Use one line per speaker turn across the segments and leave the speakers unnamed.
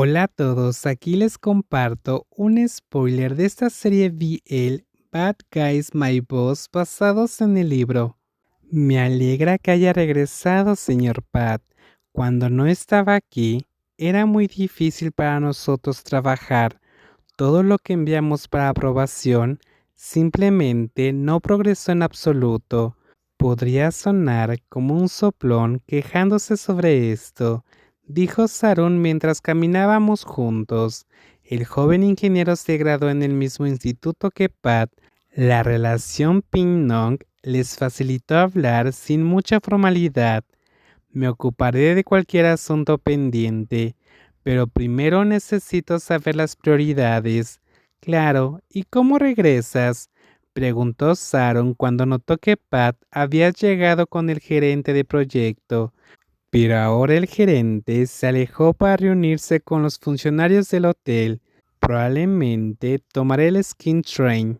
Hola a todos, aquí les comparto un spoiler de esta serie BL Bad Guys My Boss basados en el libro. Me alegra que haya regresado, señor Pat. Cuando no estaba aquí, era muy difícil para nosotros trabajar. Todo lo que enviamos para aprobación simplemente no progresó en absoluto. Podría sonar como un soplón quejándose sobre esto, dijo Sarun mientras caminábamos juntos. El joven ingeniero se graduó en el mismo instituto que Pat. La relación Ping-Nong les facilitó hablar sin mucha formalidad. Me ocuparé de cualquier asunto pendiente, pero primero necesito saber las prioridades. Claro, ¿y cómo regresas? preguntó Saron cuando notó que Pat había llegado con el gerente de proyecto. Pero ahora el gerente se alejó para reunirse con los funcionarios del hotel. Probablemente tomaré el skin train.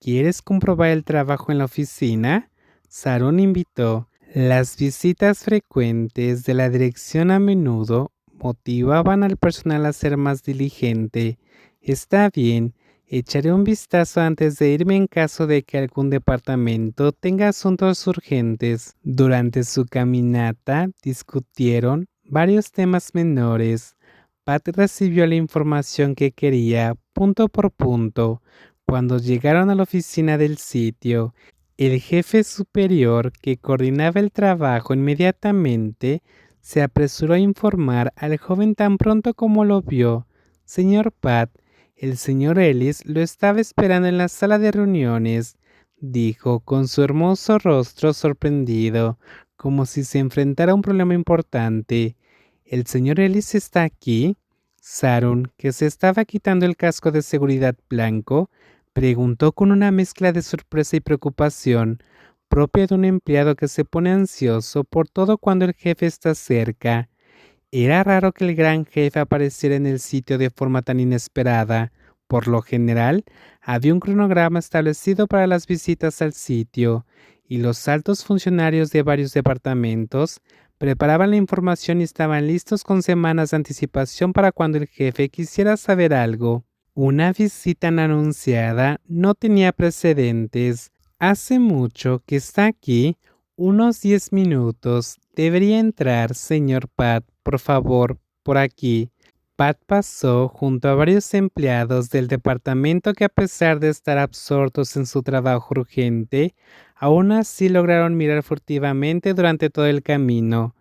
¿Quieres comprobar el trabajo en la oficina? Sarun invitó. Las visitas frecuentes de la dirección a menudo motivaban al personal a ser más diligente. Está bien, Echaré un vistazo antes de irme en caso de que algún departamento tenga asuntos urgentes. Durante su caminata discutieron varios temas menores. Pat recibió la información que quería punto por punto. Cuando llegaron a la oficina del sitio, el jefe superior que coordinaba el trabajo inmediatamente se apresuró a informar al joven tan pronto como lo vio. Señor Pat, el señor Ellis lo estaba esperando en la sala de reuniones, dijo con su hermoso rostro sorprendido, como si se enfrentara a un problema importante. ¿El señor Ellis está aquí? Sarun, que se estaba quitando el casco de seguridad blanco, preguntó con una mezcla de sorpresa y preocupación, propia de un empleado que se pone ansioso por todo cuando el jefe está cerca. Era raro que el gran jefe apareciera en el sitio de forma tan inesperada. Por lo general, había un cronograma establecido para las visitas al sitio, y los altos funcionarios de varios departamentos preparaban la información y estaban listos con semanas de anticipación para cuando el jefe quisiera saber algo. Una visita anunciada no tenía precedentes. Hace mucho que está aquí, unos diez minutos. Debería entrar, señor Pat, por favor, por aquí. Pat pasó junto a varios empleados del departamento que a pesar de estar absortos en su trabajo urgente, aún así lograron mirar furtivamente durante todo el camino.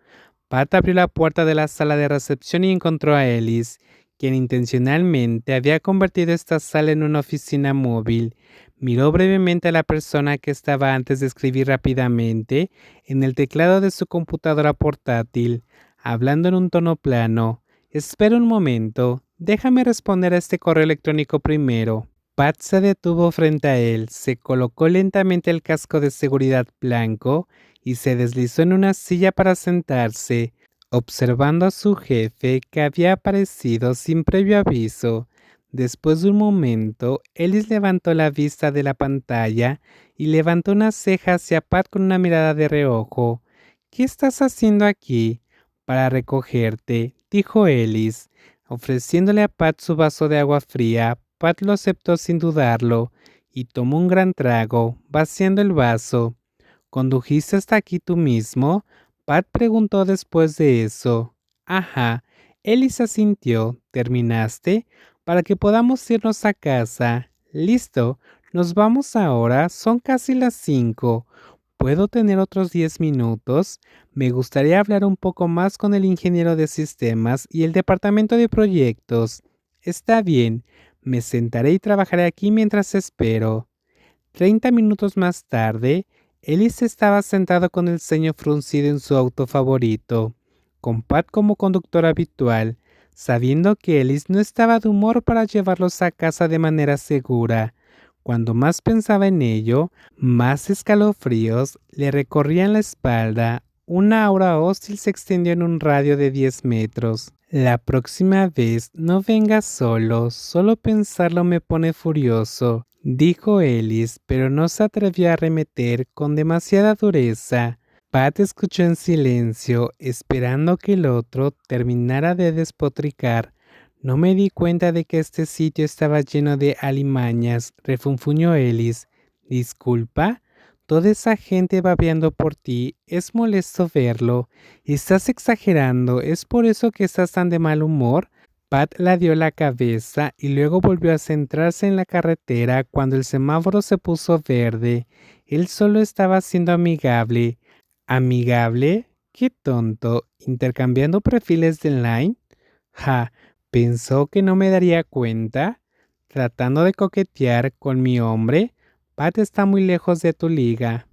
Pat abrió la puerta de la sala de recepción y encontró a Ellis, quien intencionalmente había convertido esta sala en una oficina móvil. Miró brevemente a la persona que estaba antes de escribir rápidamente en el teclado de su computadora portátil hablando en un tono plano. Espera un momento, déjame responder a este correo electrónico primero. Pat se detuvo frente a él, se colocó lentamente el casco de seguridad blanco y se deslizó en una silla para sentarse, observando a su jefe que había aparecido sin previo aviso. Después de un momento, Ellis levantó la vista de la pantalla y levantó una ceja hacia Pat con una mirada de reojo. ¿Qué estás haciendo aquí? Para recogerte, dijo Ellis, ofreciéndole a Pat su vaso de agua fría. Pat lo aceptó sin dudarlo y tomó un gran trago, vaciando el vaso. ¿Condujiste hasta aquí tú mismo? Pat preguntó después de eso. Ajá. Ellis asintió. ¿Terminaste? Para que podamos irnos a casa. Listo. Nos vamos ahora. Son casi las cinco. ¿Puedo tener otros 10 minutos? Me gustaría hablar un poco más con el ingeniero de sistemas y el departamento de proyectos. Está bien, me sentaré y trabajaré aquí mientras espero. Treinta minutos más tarde, Ellis estaba sentado con el ceño fruncido en su auto favorito, con Pat como conductor habitual, sabiendo que Ellis no estaba de humor para llevarlos a casa de manera segura. Cuando más pensaba en ello, más escalofríos le recorrían la espalda. Una aura hostil se extendió en un radio de 10 metros. La próxima vez no vengas solo, solo pensarlo me pone furioso, dijo Ellis, pero no se atrevió a arremeter con demasiada dureza. Pat escuchó en silencio, esperando que el otro terminara de despotricar. No me di cuenta de que este sitio estaba lleno de alimañas, refunfuñó Ellis. Disculpa. Toda esa gente babeando por ti, es molesto verlo. Estás exagerando, es por eso que estás tan de mal humor. Pat la dio la cabeza y luego volvió a centrarse en la carretera cuando el semáforo se puso verde. Él solo estaba siendo amigable. ¿Amigable? ¡Qué tonto! ¿Intercambiando perfiles de Line? Ja, ¿pensó que no me daría cuenta? ¿Tratando de coquetear con mi hombre? Pat está muy lejos de tu liga.